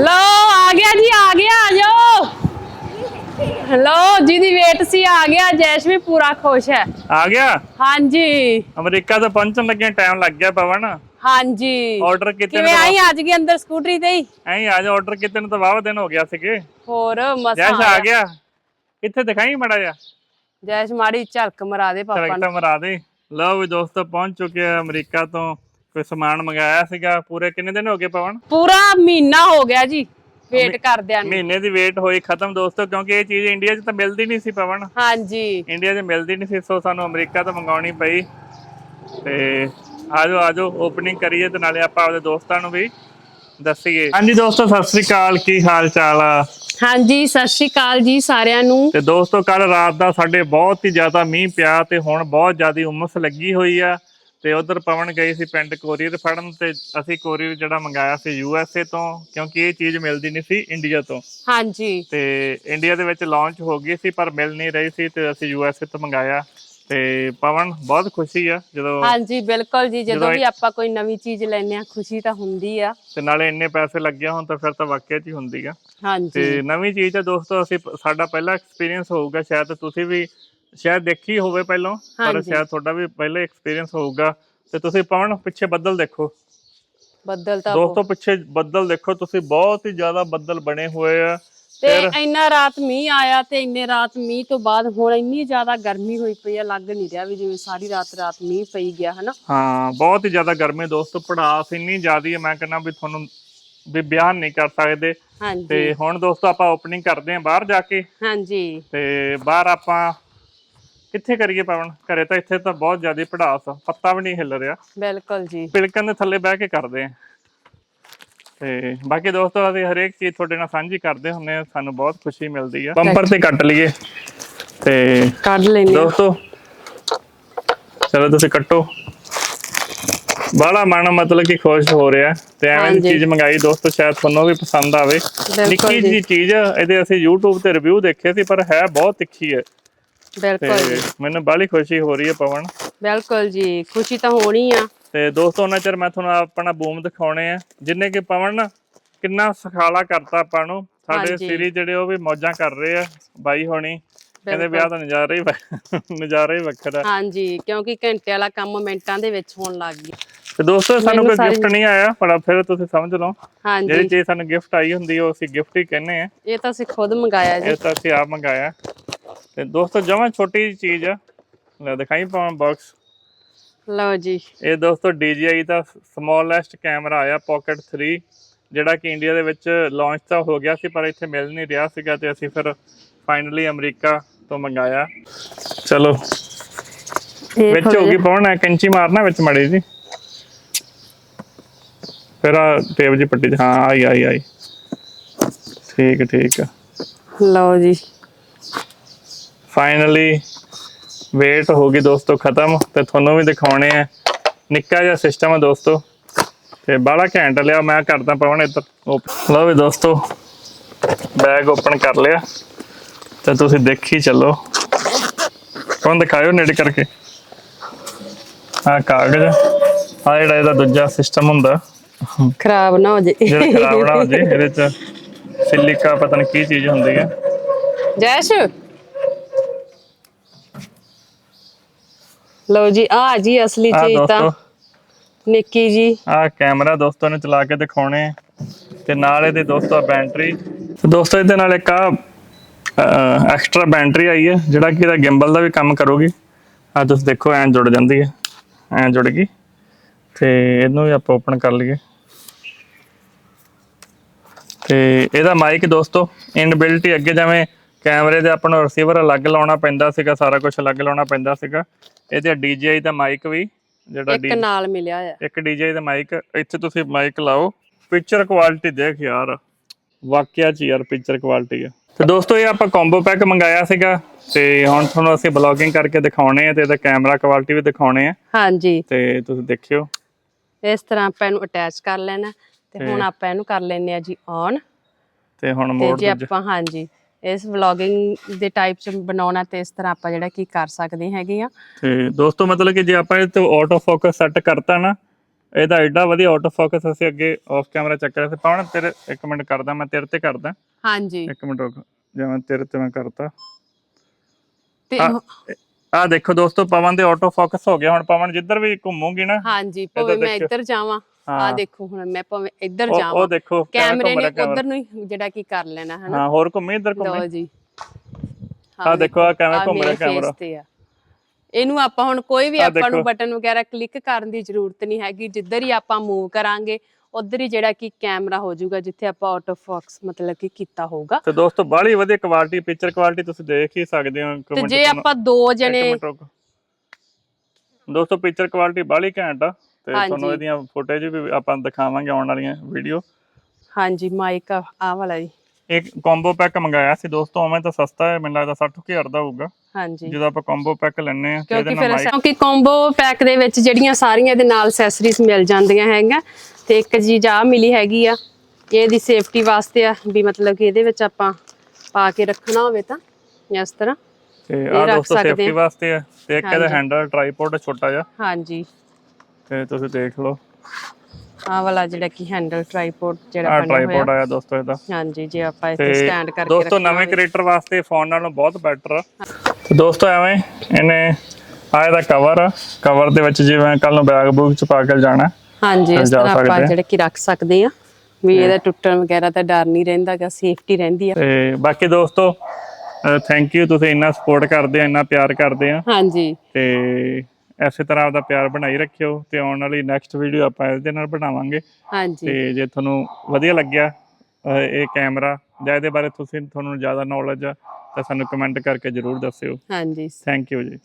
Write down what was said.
ਲੋ ਆ ਗਿਆ ਜੀ ਆ ਗਿਆ ਆ ਜਾਓ। ਲੋ ਜਿਹਦੀ ਵੇਟ ਸੀ ਆ ਗਿਆ। ਜੈਸ਼ ਵੀ ਪੂਰਾ ਖੁਸ਼ ਹੈ। ਆ ਗਿਆ? ਹਾਂਜੀ। ਅਮਰੀਕਾ ਤੋਂ ਪਹੁੰਚਣ ਲੱਗਿਆ ਟਾਈਮ ਲੱਗ ਗਿਆ ਪਵਨ। ਹਾਂਜੀ। ਆਰਡਰ ਕੀਤੇ ਕਿਵੇਂ ਆਈ ਅੱਜ ਗਈ ਅੰਦਰ ਸਕੂਟਰੀ ਤੇ ਹੀ? ਐਂ ਆ ਜਾ ਆਰਡਰ ਕੀਤੇ ਨੂੰ ਤਾਂ ਵਾਵਾ ਦਿਨ ਹੋ ਗਿਆ ਸੀਗੇ। ਹੋਰ ਮਸਾ ਜੈਸ਼ ਆ ਗਿਆ। ਇੱਥੇ ਦਿਖਾਈ ਮੜਾ ਜਾ ਜੈਸ਼ ਮਾੜੀ ਝਲਕ ਮਰਾ ਦੇ ਪਾਪਾ ਨੂੰ। ਕਰੈਕਟਰ ਮਰਾ ਦੇ। ਲਓ ਵੀ ਦੋਸਤੋ ਪਹੁੰਚ ਚੁੱਕੇ ਆ ਅਮਰੀਕਾ ਤੋਂ। ਕੋਈ ਸਮਾਨ ਮੰਗਾਇਆ ਸੀਗਾ? ਪੂਰੇ ਕਿੰਨੇ ਦਿਨ ਹੋ ਗਏ ਪਵਨ? ਪੂਰਾ ਮਹੀਨਾ ਹੋ ਗਿਆ ਜੀ ਵੇਟ ਕਰਦਿਆਂ ਨੂੰ। ਮਹੀਨੇ ਦੀ ਵੇਟ ਹੋਈ ਖਤਮ ਦੋਸਤੋ ਕਿਉਂਕਿ ਇਹ ਚੀਜ਼ ਇੰਡੀਆ 'ਚ ਤਾਂ ਮਿਲਦੀ ਨਹੀਂ ਸੀ ਪਵਨ। ਹਾਂਜੀ। ਇੰਡੀਆ 'ਚ ਮਿਲਦੀ ਨਹੀਂ ਸੀ ਸੋ ਸਾਨੂੰ ਅਮਰੀਕਾ ਤੋਂ ਮੰਗਾਉਣੀ ਪਈ। ਤੇ ਆਜੋ ਆਜੋ ਓਪਨਿੰਗ ਕਰੀਏ ਤੇ ਨਾਲੇ ਆਪਾਂ ਆਪਦੇ ਦੋਸਤਾਂ ਨੂੰ ਵੀ ਦੱਸੀਏ। ਹਾਂਜੀ ਦੋਸਤੋ ਸਤਿ ਸ੍ਰੀ ਅਕਾਲ। ਕੀ ਹਾਲ ਚਾਲ ਆ? ਹਾਂਜੀ ਸਤਿ ਸ਼੍ਰੀ ਅਕਾਲ ਜੀ ਸਾਰਿਆਂ ਨੂੰ। ਤੇ ਦੋਸਤੋ ਕੱਲ ਰਾਤ ਦਾ ਸਾਡੇ ਬਹੁਤ ਹੀ ਜ਼ਿਆਦਾ ਮੀਂਹ ਪਿਆ ਤੇ ਹੁਣ ਬਹੁਤ ਜ਼ਿਆਦਾ ਉਮਸ ਲੱਗੀ ਹੋਈ ਆ। ਤੇ ਉਧਰ ਪਵਨ ਗਈ ਸੀ ਪਿੰਡ ਕੋਰੀਅਰ ਫੜਨ ਤੇ ਅਸੀਂ ਕੋਰੀਅਰ ਜਿਹੜਾ ਮੰਗਾਇਆ ਸੀ ਯੂ ਐਸ ਏ ਤੋਂ ਕਿਉਂਕਿ ਇਹ ਚੀਜ਼ ਮਿਲਦੀ ਨਹੀਂ ਸੀ ਇੰਡੀਆ ਤੋਂ। ਹਾਂਜੀ। ਤੇ ਇੰਡੀਆ ਦੇ ਵਿੱਚ ਲਾਂਚ ਹੋ ਗਈ ਸੀ ਪਰ ਮਿਲ ਨਹੀਂ ਰਹੀ ਸੀ ਤੇ ਅਸੀਂ ਯੂ ਐਸ ਏ ਤੋਂ ਮੰਗਾਇਆ। ਤੇ ਪਵਨ ਬਹੁਤ ਖੁਸ਼ੀ ਆ ਜਦੋਂ ਹਾਂਜੀ ਬਿਲਕੁਲ ਜੀ ਜਦੋਂ ਵੀ ਆਪਾਂ ਕੋਈ ਨਵੀਂ ਚੀਜ਼ ਲੈਨੇ ਆ ਖੁਸ਼ੀ ਤਾਂ ਹੁੰਦੀ ਆ। ਤੇ ਨਾਲੇ ਇੰਨੇ ਪੈਸੇ ਲੱਗੇ ਹੋਣ ਤਾਂ ਫਿਰ ਤਾਂ ਵਾਕਿਆ 'ਚ ਹੀ ਹੁੰਦੀ ਆ। ਹਾਂਜੀ। ਤੇ ਨਵੀਂ ਚੀਜ਼ ਆ ਦੋਸਤੋ ਅਸੀਂ ਸਾਡਾ ਪਹਿਲਾ ਐਕਸਪੀਰੀਅੰਸ ਹੋਊਗਾ ਸ਼ਾਇਦ ਤੁਸੀਂ ਵੀ ਸ਼ਾਇਦ ਦੇਖੀ ਹੋਵੇ ਪਹਿਲਾਂ ਪਰ ਹਾਂਜੀ। ਸ਼ਾਇਦ ਤੁਹਾਡਾ ਵੀ ਪਹਿਲਾ ਐਕਸਪੀਰੀਅੰਸ ਹੋਊਗਾ। ਤੇ ਤੁਸੀਂ ਪਵਨ ਪਿੱਛੇ ਬੱਦਲ ਦੇਖੋ। ਬੱਦਲ ਤਾਂ ਦੋਸਤੋ ਪਿੱਛੇ ਬੱਦਲ ਦੇਖੋ ਤੁਸੀਂ ਬਹੁਤ ਹੀ ਜ਼ਿਆਦਾ ਬੱਦਲ ਬਣੇ ਹੋਏ ਆ। ਤੇ ਇੰਨਾ ਰਾਤ ਮੀਂਹ ਆਇਆ ਤੇ ਇੰਨੇ ਰਾਤ ਮੀਂਹ ਤੋਂ ਬਾਅਦ ਹੁਣ ਇੰਨੀ ਜ਼ਿਆਦਾ ਗਰਮੀ ਹੋਈ ਪਈ ਆ ਲੱਗ ਨਹੀਂ ਰਿਹਾ ਵੀ ਜਿਵੇਂ ਸਾਰੀ ਰਾਤ ਰਾਤ ਮੀਂਹ ਪਈ ਗਿਆ ਹਨਾ? ਹਾਂ ਬਹੁਤ ਹੀ ਜ਼ਿਆਦਾ ਗਰਮੀ ਦੋਸਤੋ ਪੜਾਸ ਇੰਨੀ ਜ਼ਿਆਦੀ ਹੈ ਮੈਂ ਕਹਿੰਦਾ ਵੀ ਤੁਹਾਨੂੰ ਵੀ ਬਿਆਨ ਨਹੀਂ ਕਰ ਸਕਦੇ। ਹਾਂਜੀ। ਤੇ ਹੁਣ ਦੋਸਤੋ ਆਪਾਂ ਓਪਨਿੰਗ ਕਰਦੇ ਆਂ ਬਾਹਰ ਜਾ ਕੇ। ਹਾਂਜੀ। ਤੇ ਬਾਹਰ ਆਪਾਂ ਕਿੱਥੇ ਕਰੀਏ ਪਵਨ? ਘਰੇ ਤਾਂ ਇੱਥੇ ਤਾਂ ਬਹੁਤ ਜ਼ਿਆਦਾ ਪੜਾਸ ਆ। ਪੱਤਾ ਵੀ ਨਹੀਂ ਹਿੱਲ ਰਿਹਾ। ਬਿਲਕੁਲ ਜੀ। ਪਿਲਕਣ ਦੇ ਥੱਲੇ ਬਹਿ ਕੇ ਕਰਦੇ ਆਂ। ਤੇ ਬਾਕੀ ਦੋਸਤੋ ਅਸੀਂ ਹਰੇਕ ਚੀਜ਼ ਤੁਹਾਡੇ ਨਾਲ ਸਾਂਝੀ ਕਰਦੇ ਹੁੰਨੇ ਆ। ਸਾਨੂੰ ਬਹੁਤ ਖੁਸ਼ੀ ਮਿਲਦੀ ਆ। ਬੰਪਰ ਤੇ ਕੱਟ ਲਈਏ। ਤੇ ਕੱਢ ਲੈਨੇ। ਦੋਸਤੋ ਚਲੋ ਤੁਸੀਂ ਕੱਟੋ। ਬੜਾ ਮਨ ਮਤਲਬ ਕਿ ਖੁਸ਼ ਹੋ ਰਿਹਾ। ਤੇ ਐਵੇਂ ਦੀ। ਚੀਜ਼ ਮੰਗਾਈ ਦੋਸਤੋ ਸ਼ਾਇਦ ਤੁਹਾਨੂੰ ਵੀ ਪਸੰਦ ਆਵੇ। ਨਿੱਕੀ ਜੀ। ਚੀਜ਼ ਇਹਦੇ ਅਸੀਂ YouTube ਤੇ ਰਿਵਿਊ ਦੇਖੇ ਸੀ ਪਰ ਹੈ ਬਹੁਤ ਤਿੱਖੀ ਹੈ। ਬਿਲਕੁਲ ਮੈਨੂੰ ਬਾਹਲੀ ਖੁਸ਼ੀ ਹੋ ਰਹੀ ਹੈ ਪਵਨ। ਬਿਲਕੁਲ ਜੀ ਖੁਸ਼ੀ ਤਾਂ ਹੋਣੀ ਆ। ਤੇ ਦੋਸਤੋ ਉਹਨਾਂ ਚਿਰ ਮੈਂ ਤੁਹਾਨੂੰ ਆਪਣਾ ਬੂਮ ਦਿਖਾਉਣੇ ਆ। ਜਿੰਨੇ ਕਿ ਪਵਨ ਕਿੰਨਾ ਸਖਾਲਾ ਕਰਤਾ ਆਪਾਂ ਨੂੰ। ਸਾਡੇ। ਸਿਰੀ ਜਿਹੜੇ ਉਹ ਵੀ ਮੌਜਾਂ ਕਰ ਰਹੇ ਆ ਬਾਈ ਹੋਣੀ। ਕਹਿੰਦੇ ਵਿਆਹ ਦਾ ਨਜ਼ਾਰਾ ਹੀ ਨਜ਼ਾਰਾ ਹੀ ਵੱਖਰਾ। ਹਾਂਜੀ ਕਿਉਂਕਿ ਘੰਟੇ ਵਾਲਾ ਕੰਮ ਮਿੰਟਾਂ ਦੇ ਵਿੱਚ ਹੋਣ ਲੱਗ ਗਿਆ। ਤੇ ਦੋਸਤੋ ਸਾਨੂੰ ਕੋਈ ਗਿਫਟ ਨਹੀਂ ਆਇਆ ਪਰ ਫਿਰ ਤੁਸੀਂ ਸਮਝ ਲਓ। ਜਿਹੜੀ ਹਾਂਜੀ ਚੀਜ਼ ਸਾਨੂੰ ਗਿਫਟ ਆਈ ਹੁੰਦੀ ਉਹ ਅਸੀਂ ਗਿਫਟ ਹੀ ਕਹਿੰਦੇ ਆ। ਇਹ ਤਾਂ ਅਸੀਂ ਖੁਦ ਮੰਗਾਇਆ ਜੀ। ਇਹ ਤਾਂ ਅਸੀਂ ਆਪ ਮੰਗਾਇਆ। ਤੇ ਦੋਸਤੋ ਜਮਾਂ ਛੋਟੀ ਜਿਹੀ ਚੀਜ਼ ਆ। ਲੈ ਦਿਖਾਈ ਪਾਵਾਂ ਬਾਕਸ ਲਓ ਜੀ। ਇਹ ਦੋਸਤੋ DJI ਦਾ ਸਮਾਲੈਸਟ ਕੈਮਰਾ ਆਇਆ Pocket 3 ਜਿਹੜਾ ਕਿ ਇੰਡੀਆ ਦੇ ਵਿੱਚ ਲਾਂਚ ਤਾਂ ਹੋ ਗਿਆ ਸੀ ਪਰ ਇੱਥੇ ਮਿਲ ਨਹੀਂ ਰਿਹਾ ਸੀਗਾ ਤੇ ਅਸੀਂ ਫਿਰ ਫਾਈਨਲੀ ਅਮਰੀਕਾ ਤੋਂ ਮੰਗਾਇਆ। ਚਲੋ ਵਿੱਚ ਹੋ ਗਈ ਪਾਉਣਾ ਕੈਂਚੀ ਮਾਰਨਾ ਵਿੱਚ ਮੜੀ ਜੀ। ਫਿਰ ਆ ਟੇਪ ਜੀ ਪੱਟੀ ਹਾਂ ਆਈ ਆਈ ਆਈ। ਠੀਕ ਠੀਕ। ਲਓ ਜੀ। ਫਾਈਨਲੀ ਵੇਟ ਹੋ ਗਈ ਦੋਸਤੋ ਖਤਮ। ਤੇ ਤੁਹਾਨੂੰ ਵੀ ਦਿਖਾਉਣੇ ਆ। ਨਿੱਕਾ ਜਿਹਾ ਸਿਸਟਮ ਆ ਦੋਸਤੋ। ਤੇ ਬਾਹਲਾ ਘੈਂਟ ਲਿਆ ਮੈਂ ਕਰਦਾ ਪਾਉਣ ਇੱਧਰ। ਲਓ ਵੀ ਦੋਸਤੋ ਬੈਗ ਓਪਨ ਕਰ ਲਿਆ। ਤੇ ਤੁਸੀਂ ਦੇਖੀ ਚੱਲੋ। ਕੌਣ ਦਿਖਾਇਓ ਨੇੜੇ ਕਰਕੇ। ਆ ਕਾਗਜ਼। ਆ ਜਿਹੜਾ ਇਹਦਾ ਦੂਜਾ ਸਿਸਟਮ ਹੁੰਦਾ। ਖਰਾਬ ਨਾ ਹੋ ਜੇ। ਜਿਹੜਾ ਖਰਾਬ ਨਾ ਹੋ ਜੇ ਇਹਦੇ ਚ ਸਿਲਿਕਾ ਪਤਾ ਨਹੀਂ ਕੀ ਚੀਜ਼ ਹੁੰਦੀ ਹੈ ਜੈਸ਼? ਲਓ ਜੀ ਆ ਜੀ ਅਸਲੀ ਚੀਜ਼ ਤਾਂ। ਦੋਸਤੋ। ਨਿੱਕੀ ਜੀ। ਆ ਕੈਮਰਾ ਦੋਸਤੋ ਨੇ ਚਲਾ ਕੇ ਦਿਖਾਉਣੇ। ਆ। ਤੇ ਨਾਲ ਇਹਦੇ ਦੋਸਤੋ ਬੈਟਰੀ। ਤੇ ਦੋਸਤੋ ਇਹਦੇ ਨਾਲ ਇੱਕ ਆ ਐਕਸਟਰਾ ਬੈਟਰੀ ਆਈ ਹੈ ਜਿਹੜਾ ਕਿ ਇਹਦਾ ਗਿੰਬਲ ਦਾ ਵੀ ਕੰਮ ਕਰੂਗੀ। ਆ ਤੁਸੀਂ ਦੇਖੋ ਐਂ ਜੁੜ ਜਾਂਦੀ ਹੈ। ਐਂ ਜੁੜ ਗਈ। ਤੇ ਇਹਨੂੰ ਵੀ ਆਪਾਂ ਓਪਨ ਕਰ ਲਈਏ। ਤੇ ਇਹਦਾ ਮਾਈਕ ਦੋਸਤੋ ਇਨਬਿਲਟ ਹੀ ਅੱਗੇ ਜਿਵੇਂ ਕੈਮਰੇ ਦੇ ਆਪਾਂ ਨੂੰ ਰਿਸੀਵਰ ਅਲੱਗ ਲਾਉਣਾ ਪੈਂਦਾ ਸੀਗਾ ਸਾਰਾ ਕੁਝ ਅਲੱਗ ਲਾਉਣਾ ਪੈਂਦਾ ਸੀਗਾ। ਇਹਦੇ DJI ਦਾ ਮਾਈਕ ਵੀ ਜਿਹੜਾ ਇੱਕ ਨਾਲ ਮਿਲਿਆ ਆ। ਇੱਕ ਡੀਜੇ ਦਾ ਮਾਈਕ ਇੱਥੇ ਤੁਸੀਂ ਮਾਈਕ ਲਾਓ। ਪਿਕਚਰ ਕੁਆਲਿਟੀ ਦੇਖ ਯਾਰ ਵਾਕਿਆ ਚ ਯਾਰ ਪਿਕਚਰ ਕੁਆਲਿਟੀ ਆ। ਤੇ ਦੋਸਤੋ ਇਹ ਆਪਾਂ ਕੰਬੋ ਪੈਕ ਮੰਗਾਇਆ ਸੀਗਾ ਤੇ ਹੁਣ ਤੁਹਾਨੂੰ ਅਸੀਂ ਬਲੌਗਿੰਗ ਕਰਕੇ ਦਿਖਾਉਣੇ ਆ ਤੇ ਇਹਦਾ ਕੈਮਰਾ ਕੁਆਲਿਟੀ ਵੀ ਦਿਖਾਉਣੇ ਆ। ਹਾਂਜੀ। ਤੇ ਤੁਸੀਂ ਦੇਖਿਓ। ਇਸ ਤਰ੍ਹਾਂ ਆਪਾਂ ਇਹਨੂੰ ਅਟੈਚ ਕਰ ਲੈਣਾ ਤੇ ਹੁਣ ਆਪਾਂ ਇਹਨੂੰ ਕਰ ਲੈਨੇ ਆ ਜੀ ਔਨ ਤੇ ਹੁਣ ਤੇ ਮੋੜ ਜੇ ਦੂਜਾ ਆਪਾਂ ਹਾਂਜੀ। ਇਸ ਵਲੌਗਿੰਗ ਦੇ ਟਾਈਪ ਚ ਬਣਾਉਣਾ ਤੇ ਇਸ ਤਰ੍ਹਾਂ ਆਪਾਂ ਜਿਹੜਾ ਕੀ ਕਰ ਸਕਦੇ ਹੈਗੇ ਆ। ਤੇ ਦੋਸਤੋ ਮਤਲਬ ਕਿ ਜੇ ਆਪਾਂ ਇਹ ਤੇ ਆਟੋ ਫੋਕਸ ਸੈੱਟ ਕਰਤਾ ਨਾ ਇਹਦਾ ਐਡਾ ਵਧੀਆ ਆਟੋ ਫੋਕਸ ਅਸੀਂ ਅੱਗੇ ਆਫ ਕੈਮਰਾ ਚੈੱਕ ਕਰਿਆ। ਸੀ ਪਵਨ ਤੇਰੇ ਇੱਕ ਮਿੰਟ ਕਰਦਾ ਮੈਂ ਤੇਰੇ ਤੇ ਕਰਦਾ। ਹਾਂਜੀ। ਇੱਕ ਮਿੰਟ ਰੁਕ ਜਿਵੇਂ ਤੇਰੇ ਤੇ ਮੈਂ ਕਰਤਾ। ਤੇ ਆ ਦੇਖੋ ਦੋਸਤੋ ਪਵਨ ਦੇ ਆਟੋ ਫੋਕਸ ਹੋ ਗਿਆ। ਹੁਣ ਪਵਨ ਜਿੱਧਰ ਵੀ ਘੁੰਮੂਗੀ ਨਾ ਹਾਂਜੀ ਭਾਵੇਂ ਮੈਂ। ਇੱਧਰ ਜਾਵਾਂ। ਆ ਹਾਂ ਦੇਖੋ ਹੁਣ ਮੈਂ ਭਾਵੇਂ ਇੱਧਰ ਉਹ- ਜਾਵਾਂ ਉਹ ਦੇਖੋ ਕਿਵੇਂ ਕੈਮਰੇ ਘੁੰਮ ਨੇ ਰਿਹਾ camera। ਉਧਰ ਨੂੰ ਹੀ ਜਿਹੜਾ ਕੀ ਕਰ ਲੈਣਾ ਹਨਾ? ਹਾਂ ਹੋਰ ਘੁੰਮੀ ਇੱਧਰ ਲਓ ਘੁੰਮੀ ਜੀ ਆ ਦੇਖੋ ਆ ਕਿਵੇਂ ਆਹ ਘੁੰਮ ਰਿਹਾ ਮੇਰੇ face ਕੈਮਰਾ। ਤੇ ਆ। ਇਹਨੂੰ ਆਪਾਂ ਹੁਣ ਕੋਈ ਵੀ ਆਹ ਆਪਾਂ ਨੂੰ ਦੇਖੋ। ਬਟਨ ਵਗੈਰਾ ਕਲਿੱਕ ਕਰਨ ਦੀ ਜ਼ਰੂਰਤ ਨਹੀਂ ਹੈਗੀ। ਜਿੱਧਰ ਹੀ ਆਪਾਂ ਮੂਵ ਕਰਾਂਗੇ ਉਧਰ ਹੀ ਜਿਹੜਾ ਕਿ ਕੈਮਰਾ ਹੋ ਜਾਊਗਾ ਜਿੱਥੇ ਆਪਾਂ ਆਟੋ ਫੋਕਸ ਮਤਲਬ ਕਿ ਕੀਤਾ ਹੋਊਗਾ। ਤੇ ਦੋਸਤੋ ਬਾਹਲੀ ਵਧੀਆ ਕੁਆਲਿਟੀ ਪਿਕਚਰ ਕੁਆਲਿਟੀ ਤੁਸੀਂ ਦੇਖ ਹੀ ਸਕਦੇ ਹੋ। ਤੇ ਜੇ ਆਪਾਂ ਦੋ ਜਣੇ ਦੋਸਤੋ ਪਿਕਚਰ ਕੁਆਲਿਟੀ ਬਾਹਲੀ ਘੈਂਟ ਆ। ਤੇ। ਤੁਹਾਨੂੰ ਇਹਦੀਆਂ ਫੁਟੇਜ ਵੀ ਆਪਾਂ ਦਿਖਾਵਾਂਗੇ ਆਉਣ ਵਾਲੀਆਂ ਵੀਡੀਓ ਹਾਂਜੀ ਮਾਈਕ ਆ ਵਾਲਾ ਜੀ। ਇੱਕ ਕੰਬੋ ਪੈਕ ਮੰਗਾਇਆ ਸੀ ਦੋਸਤੋ ਉਵੇਂ ਤਾਂ ਸਸਤਾ ਹੈ ਮੈਨੂੰ ਲੱਗਦਾ 60000 ਦਾ ਹੋਊਗਾ। ਹਾਂਜੀ। ਜਦੋਂ ਆਪਾਂ ਕੰਬੋ ਪੈਕ ਲੈਣੇ ਆ ਕਿਉਂਕਿ ਫਿਰ ਕਿਉਂਕਿ ਕੰਬੋ ਪੈਕ ਦੇ ਵਿੱਚ ਜਿਹੜੀਆਂ ਸਾਰੀਆਂ ਇਹਦੇ ਨਾਲ ਐਕਸੈਸਰੀਜ਼ ਮਿਲ ਜਾਂਦੀਆਂ ਹੈਗੀਆਂ ਤੇ ਇੱਕ ਚੀਜ਼ ਆ ਮਿਲੀ ਹੈਗੀ ਆ ਇਹ ਇਹਦੀ ਸੇਫਟੀ ਵਾਸਤੇ ਆ ਵੀ ਮਤਲਬ ਕਿ ਇਹਦੇ ਵਿੱਚ ਆਪਾਂ ਪਾ ਕੇ ਰੱਖਣਾ ਹੋਵੇ ਤਾਂ ਇਸ ਤਰ੍ਹਾਂ। ਤੇ ਆ ਦੋਸਤੋ ਸੇਫਟੀ ਆ। ਵਾਸਤੇ ਹੈ ਤੇ ਇੱਕ ਇਹਦਾ। ਹੈਂਡਲ ਟ੍ਰਾਈਪੋਡ ਛੋਟਾ ਜਿਹਾ। ਹਾਂਜੀ। ਤੇ ਤੁਸੀਂ ਦੇਖ ਲਓ। ਆਹ ਵਾਲਾ ਜਿਹੜਾ ਕਿ ਹੈਂਡਲ ਟ੍ਰਾਈਪੋਡ ਜਿਹੜਾ ਆ ਬਣਿਆ ਟ੍ਰਾਈਪੋਡ ਹੋਇਆ। ਆਇਆ ਦੋਸਤੋ ਇਹਦਾ। ਹਾਂਜੀ ਜੇ ਆਪਾਂ ਇੱਥੇ ਤੇ ਸਟੈਂਡ ਕਰਕੇ ਦੋਸਤੋ ਨਵੇਂ। ਕ੍ਰੀਏਟਰ ਵਾਸਤੇ ਫੋਨ ਨਾਲੋਂ ਬਹੁਤ ਬੈਟਰ ਆ। ਤੇ ਦੋਸਤੋ ਐਵੇਂ ਇਹਨੇ ਆ ਇਹਦਾ ਕਵਰ ਆ। ਕਵਰ ਦੇ ਵਿੱਚ ਜਿਵੇਂ ਕੱਲ ਨੂੰ ਬੈਗ ਬੂਗ ਚ ਪਾ ਕੇ ਜਾਣਾ। ਹਾਂਜੀ ਇਸ ਤਰ੍ਹਾਂ ਆਪਾਂ ਆ। ਜਿਹੜੇ ਕਿ ਰੱਖ ਸਕਦੇ ਆ। ਵੀ ਇਹਦਾ ਟੁੱਟਣ ਵਗੈਰਾ ਤਾਂ ਡਰ ਨਹੀਂ ਰਹਿੰਦਾਗਾ ਸੇਫਟੀ ਰਹਿੰਦੀ ਆ। ਤੇ ਬਾਕੀ ਦੋਸਤੋ ਥੈਂਕ ਯੂ ਤੁਸੀਂ ਇੰਨਾ ਸਪੋਰਟ ਕਰਦੇ ਆ ਇੰਨਾ ਪਿਆਰ ਕਰਦੇ ਆ। ਹਾਂਜੀ। ਤੇ ਐਸੇ ਤਰ੍ਹਾਂ ਆਪਦਾ ਪਿਆਰ ਬਣਾਈ ਰੱਖਿਓ ਤੇ ਆਉਣ ਵਾਲੀ ਨੈਕਸਟ ਵੀਡੀਓ ਆਪਾਂ ਇਹਦੇ ਨਾਲ ਬਣਾਵਾਂਗੇ। ਹਾਂਜੀ। ਤੇ ਜੇ ਤੁਹਾਨੂੰ ਵਧੀਆ ਲੱਗਿਆ ਇਹ ਕੈਮਰਾ ਜਾਂ ਇਹਦੇ ਬਾਰੇ ਤੁਸੀਂ ਤੁਹਾਨੂੰ ਜ਼ਿਆਦਾ ਨੌਲੇਜ ਆ ਤਾਂ ਸਾਨੂੰ ਕਮੈਂਟ ਕਰਕੇ ਜਰੂਰ ਦੱਸਿਓ। ਹਾਂਜੀ। ਥੈਂਕ ਯੂ ਜੀ।